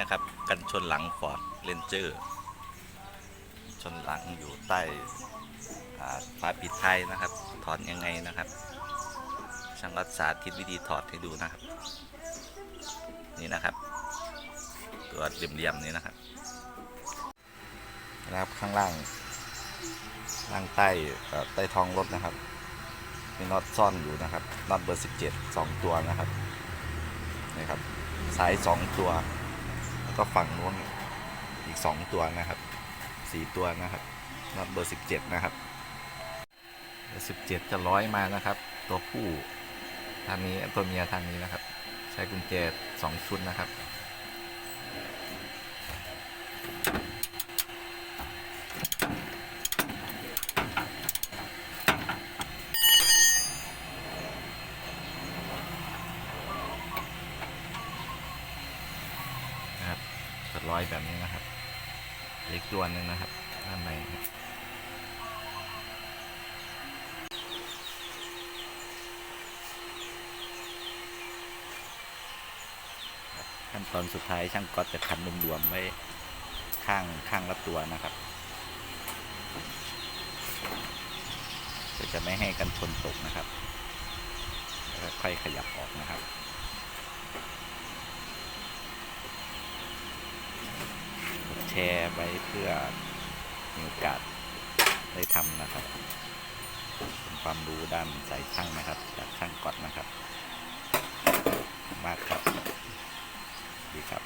นะครับ กันชนหลังฟอร์ดเรนเจอร์ชนหลังอยู่ใต้อ่าฝาปิดท้ายนะครับ ถอดยังไงนะครับ ช่างรัฐสาธิตวิธีถอดให้ดูนะครับ นี่นะครับ ตัวเหลี่ยมๆนี้นะครับนะครับข้างล่างล่างใต้ใต้ท้องรถนะครับมีน็อตซ่อนอยู่นะครับน็อตเบอร์ 17 2 ตัวนะครับนี่ครับซ้าย 2 ตัว แล้วก็ฝั่งนู้นอีก 2 ตัวนะครับ 4 ตัวนะครับน็อตเบอร์ 17 นะครับเบอร์17 จะร้อยมานะครับ ตัวผู้ทางนี้ตัวเมียทางนี้นะครับ ใช้กุญแจ 2 ชุดนะครับนะครับ จะร้อยแบบนี้นะครับอีกตัวหนึ่งนะครับด้านในครับขั้นตอนสุดท้ายช่างก๊อตจะคันรวมๆไว้ข้างข้างละตัวนะครับเพื่อจะไม่ให้กันชนตกนะครับแล้วก็ค่อยขยับออกนะครับ กด แชร์ไว้เพื่อมีโอกาสได้ทำนะครับเป็นความรู้ด้านสายช่างนะครับ จากช่างกอดนะครับ มากครับ ดีครับ